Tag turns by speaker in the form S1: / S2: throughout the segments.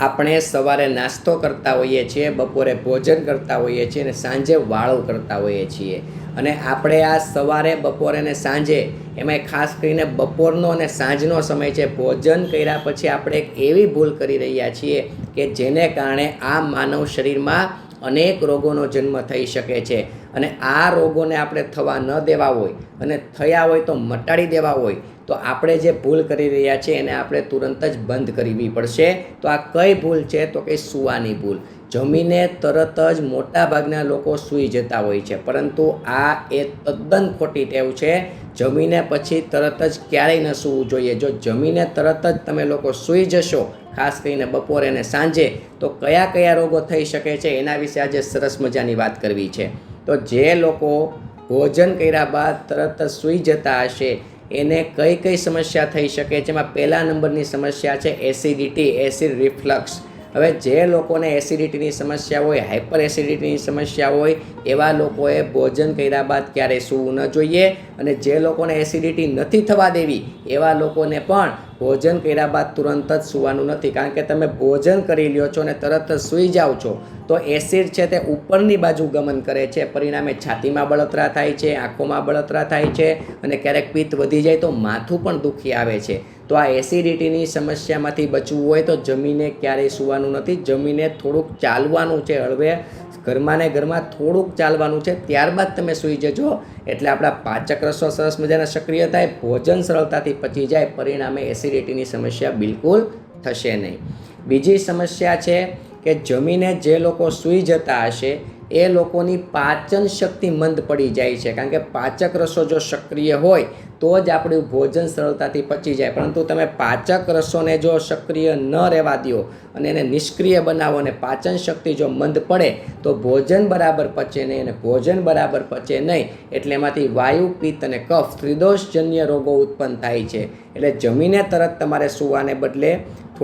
S1: આપણે સવારે નાસ્તો કરતા હોઈએ છીએ, બપોરે ભોજન કરતા હોઈએ છીએ અને સાંજે વાળું કરતા હોઈએ છીએ. અને આપણે આ સવારે, બપોરે અને સાંજે એમાંય ખાસ કરીને બપોરનો અને સાંજનો સમય છે. ભોજન કર્યા પછી આપણે એક એવી ભૂલ કરી રહ્યા છીએ કે જેને કારણે આ માનવ શરીરમાં અનેક રોગોનો જન્મ થઈ શકે છે. અને આ રોગોને આપણે થવા ન દેવા હોય અને થયા હોય તો મટાડી દેવા હોય, તો આપણે જે ભૂલ કરી રહ્યા છીએ એને આપણે તુરંત જ બંધ કરવી પડશે. તો આ કઈ ભૂલ છે? તો કે સૂવાની ભૂલ. જમીને તરત જ મોટા ભાગના લોકો સૂઈ જતા હોય છે. પરંતુ આ એ તદ્દન ખોટી ટેવ છે. જમીને પછી તરત જ ક્યારેય ન સૂવું જોઈએ. જો જમીને તરત જ તમે લોકો સૂઈ જશો, ખાસ કરીને બપોરે અને સાંજે, તો કયા કયા રોગો થઈ શકે છે એના વિશે આજે સરસ મજાની વાત કરવી છે. તો જે લોકો ભોજન કર્યા બાદ તરત જ સૂઈ જતા હશે, એને કઈ કઈ સમસ્યા થઈ શકે? છે એમાં પહેલા નંબરની સમસ્યા છે એસિડિટી, એસિડ રિફ્લક્સ. હવે જે લોકોને એસિડિટીની સમસ્યા હોય હાઇપર એસિડિટીની સમસ્યા હોય, એવા લોકોએ ભોજન કર્યા બાદ ક્યારેય સૂવું ન જોઈએ અને જે લોકોને એસિડિટી નથી થવા દેવી, એવા લોકોને પણ ભોજન કર્યા બાદ તુરંત જ સૂવાનું નથી. કારણ કે તમે ભોજન કરી લ્યો છો અને તરત જ સૂઈ જાઓ છો, તો એસિડ છે તે ઉપરની બાજુ ગમન કરે છે. પરિણામે છાતીમાં બળતરા થાય છે, આંખોમાં બળતરા થાય છે અને ક્યારેક પિત્ત વધી જાય તો માથું પણ દુખી આવે છે. તો આ એસિડિટીની સમસ્યામાંથી બચવું હોય તો જમીને ક્યારેય સૂવાનું નથી. જમીને થોડુંક ચાલવાનું છે હળવે. ઘરમાં ને ઘરમાં થોડુંક ચાલવાનું છે. ત્યારબાદ તમે સૂઈ જજો. એટલે આપણા પાચક રસો સરસ મજાના સક્રિય થાય. ભોજન સરળતાથી પચી જાય. પરિણામે એસિડિટીની સમસ્યા બિલકુલ થશે નહીં. બીજી સમસ્યા છે કે જમીને જે લોકો સૂઈ જતા હશે એ લોકોની પાચન શક્તિ મંદ પડી જાય છે. કારણ કે પાચક રસો જો સક્રિય હોય, તો જ આપણું ભોજન સરળતાથી પચી જાય. પરંતુ તમે પાચક રસોને જો સક્રિય ન રહેવા દો અને એને નિષ્ક્રિય બનાવો અને પાચન શક્તિ જો મંદ પડે, તો ભોજન બરાબર પચે નહીં અને ભોજન બરાબર પચે નહીં. એટલે એમાંથી વાયુ, પિત્ત અને કફ ત્રિદોષજન્ય રોગો ઉત્પન્ન થાય છે. એટલે જમીને તરત તમારે સૂવાને બદલે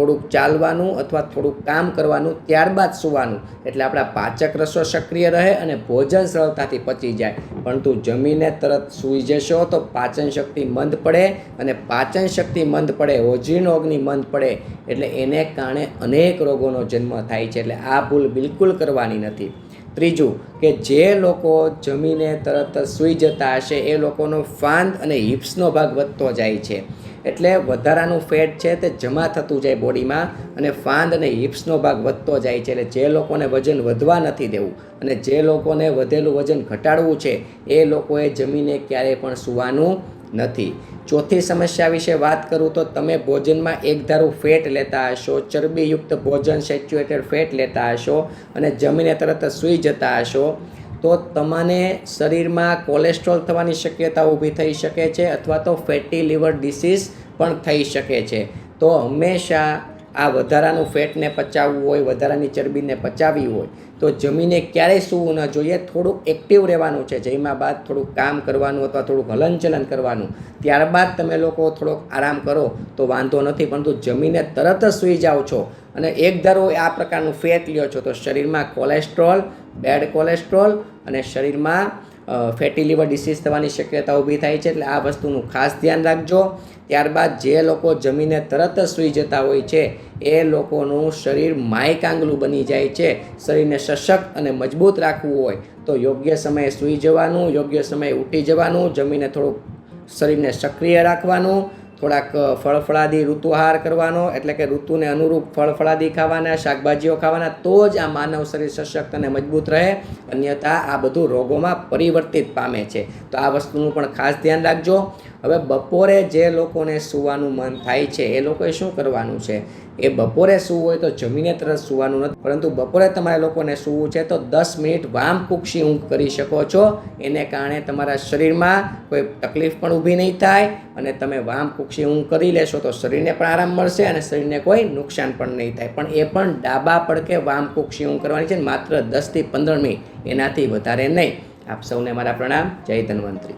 S1: થોડુંક ચાલવાનું અથવા થોડુંક કામ કરવાનું, ત્યારબાદ સૂવાનું. એટલે આપણા પાચક રસો સક્રિય રહે અને ભોજન સરળતાથી પચી જાય. પરંતુ જમીને તરત સૂઈ જશો તો પાચન શક્તિ મંદ પડે અને પાચન શક્તિ મંદ પડે હોજીનો અગ્નિ મંદ પડે. એટલે એને કારણે અનેક રોગોનો જન્મ થાય છે. એટલે આ ભૂલ બિલકુલ કરવાની નથી. ત્રીજું કે જે લોકો જમીને તરત સૂઈ જતા હશે, એ લોકોનો ફાંદ અને હિપ્સનો ભાગ વધતો જાય છે. એટલે વધારાનું ફેટ છે તે જમા થતું જાય બોડીમાં અને ફાંદ અને હિપ્સનો ભાગ વધતો જાય છે. એટલે જે લોકોને વજન વધવા નથી દેવું અને જે લોકોને વધેલું વજન ઘટાડવું છે, એ લોકોએ જમીને ક્યારેય પણ સૂવાનું નથી. ચોથી સમસ્યા વિશે વાત કરું તો તમે ભોજનમાં એકધારું ફેટ લેતા હશો, ચરબીયુક્ત ભોજન સેચ્યુએટેડ ફેટ લેતા હશો અને જમીને તરત સૂઈ જતા હશો, તો તમને શરીરમાં કોલેસ્ટ્રોલ થવાની શક્યતા ઊભી થઈ શકે છે અથવા તો ફેટી લીવર ડિસીઝ પણ થઈ શકે છે. તો હંમેશા આ વધારાનું ફેટને પચાવવું હોય, વધારાની ચરબીને પચાવવી હોય, તો જમીને ક્યારેય સૂવું ન જોઈએ. થોડુંક એક્ટિવ રહેવાનું છે. જમ્યા બાદ થોડુંક કામ કરવાનું અથવા થોડુંક હલનચલન કરવાનું. ત્યારબાદ તમે લોકો થોડોક આરામ કરો, તો વાંધો નથી. પરંતુ જમીને તરત જ સૂઈ જાઓ છો અને એક ધારો આ પ્રકારનું ફેટ લ્યો છો, તો શરીરમાં કોલેસ્ટ્રોલ બેડ કોલેસ્ટ્રોલ અને શરીરમાં ફેટી લીવર ડિસીઝ થવાની શક્યતા ઊભી થાય છે એટલે આ વસ્તુનું ખાસ ધ્યાન રાખજો. ત્યારબાદ જે લોકો જમીને તરત જ સૂઈ જતા હોય છે, એ લોકોનું શરીર માયકાંગલું બની જાય છે. શરીરને સશક્ત અને મજબૂત રાખવું હોય તો યોગ્ય સમયે સૂઈ જવાનું, યોગ્ય સમયે ઉઠી જવાનું, જમીને થોડુંક શરીરને સક્રિય રાખવાનું થોડાક ફળફળાદી ઋતુહાર કરવાનો, એટલે કે ઋતુને અનુરૂપ ફળફળાદી ખાવાના, શાકભાજીઓ ખાવાના, તો જ આ માનવ શરીર સશક્ત અને મજબૂત રહે. અન્યથા આ બધું રોગોમાં પરિવર્તિત પામે છે. તો આ વસ્તુનું પણ ખાસ ધ્યાન રાખજો. હવે બપોરે જે લોકોને સૂવાનું મન થાય છે, એ લોકોએ શું કરવાનું છે? એ બપોરે સૂવું હોય તો જમીને તરત સૂવાનું નથી. પરંતુ બપોરે તમારે લોકોને સૂવું છે તો દસ મિનિટ વામ કુક્ષી ઊંઘ કરી શકો છો. એને કારણે તમારા શરીરમાં કોઈ તકલીફ પણ ઊભી નહીં થાય અને તમે વામ કુક્ષી ઊંઘ કરી લેશો તો શરીરને પણ આરામ મળશે અને શરીરને કોઈ નુકસાન પણ નહીં થાય. પણ એ પણ ડાબા પડકે વામ કુક્ષી ઊંઘ કરવાની છે માત્ર દસથી પંદર મિનિટ. એનાથી વધારે નહીં. આપ સૌને મારા પ્રણામ. જય ધન્વંતરી.